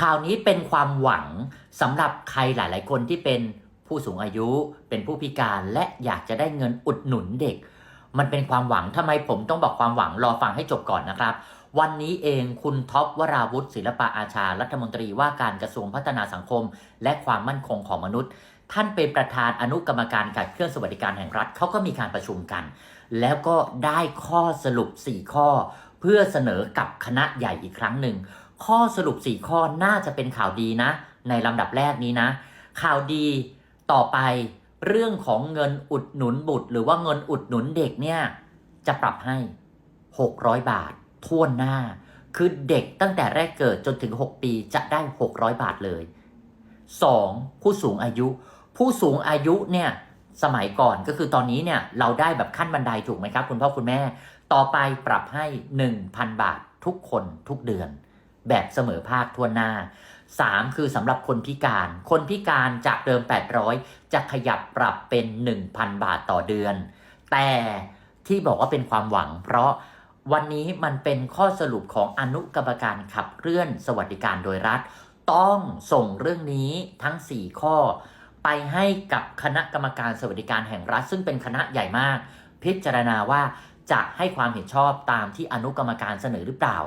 ข่าวนี้เป็นความหวังสำหรับใครหลาย ๆ คนที่เป็นผู้สูงอายุเป็นผู้พิการและอยากจะได้เงินอุดหนุนเด็ก มันเป็นความหวังทำไมผมต้องบอกความหวังรอฟังให้จบก่อนนะครับ วันนี้เองคุณท็อปวราวุฒิศิลปะอาชา รัฐมนตรีว่าการกระทรวงพัฒนาสังคม และความมั่นคงของมนุษย์ ท่านเป็นประธานอนุกรรมการขับเคลื่อนสวัสดิการแห่งรัฐเขาก็มีการประชุมกัน แล้วก็ได้ข้อสรุป 4 ข้อ เพื่อเสนอกับคณะใหญ่อีกครั้งหนึ่ง ข้อสรุป 4 ข้อน่าจะเป็นข่าวดีนะ ในลำดับแรกนี้นะ ข่าวดีต่อไปเรื่องของเงินอุดหนุนบุตร หรือว่าเงินอุดหนุนเด็กเนี่ยจะปรับให้ 600 บาททั่วหน้า คือเด็กตั้งแต่แรกเกิดจนถึง 6 ปีจะได้ 600 บาทเลย 2. ผู้สูงอายุ ผู้สูงอายุเนี่ยสมัยก่อนก็คือตอนนี้เนี่ยเราได้แบบขั้นบันไดถูกไหมครับ คุณพ่อคุณแม่ ต่อไปปรับให้ 1,000 บาททุกคนทุกเดือน แบบเสมอภาคทั่วหน้า 3. คือสำหรับคนพิการ คนพิการจากเดิม 800 จะขยับปรับเป็น 1,000 บาทต่อเดือน แต่ที่บอกว่าเป็นความหวัง เพราะวันนี้มันเป็นข้อสรุปของอนุกรรมการขับเคลื่อนสวัสดิการโดยรัฐ ต้องส่งเรื่องนี้ทั้ง 4 ข้อ ไปให้กับคณะกรรมการสวัสดิการแห่งรัฐ ซึ่งเป็นคณะใหญ่มาก พิจารณาว่าจะให้ความเห็นชอบตามที่อนุกรรมการเสนอหรือเปล่า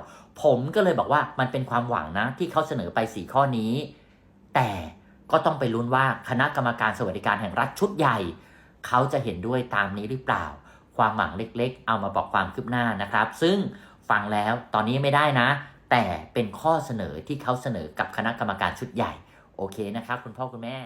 ผมก็เลยบอกว่ามันเป็นความหวังนะ ที่เขาเสนอไป 4 ข้อนี้ แต่ก็ต้องไปลุ้นว่าคณะกรรมการสวัสดิการแห่งรัฐชุดใหญ่ เขาจะเห็นด้วยตามนี้หรือเปล่า ความหวังเล็กๆ เอามาบอกความคืบหน้านะครับ ซึ่งฟังแล้วตอนนี้ไม่ได้นะ แต่เป็นข้อเสนอที่เขาเสนอกับคณะกรรมการชุดใหญ่ โอเคนะครับ คุณพ่อคุณแม่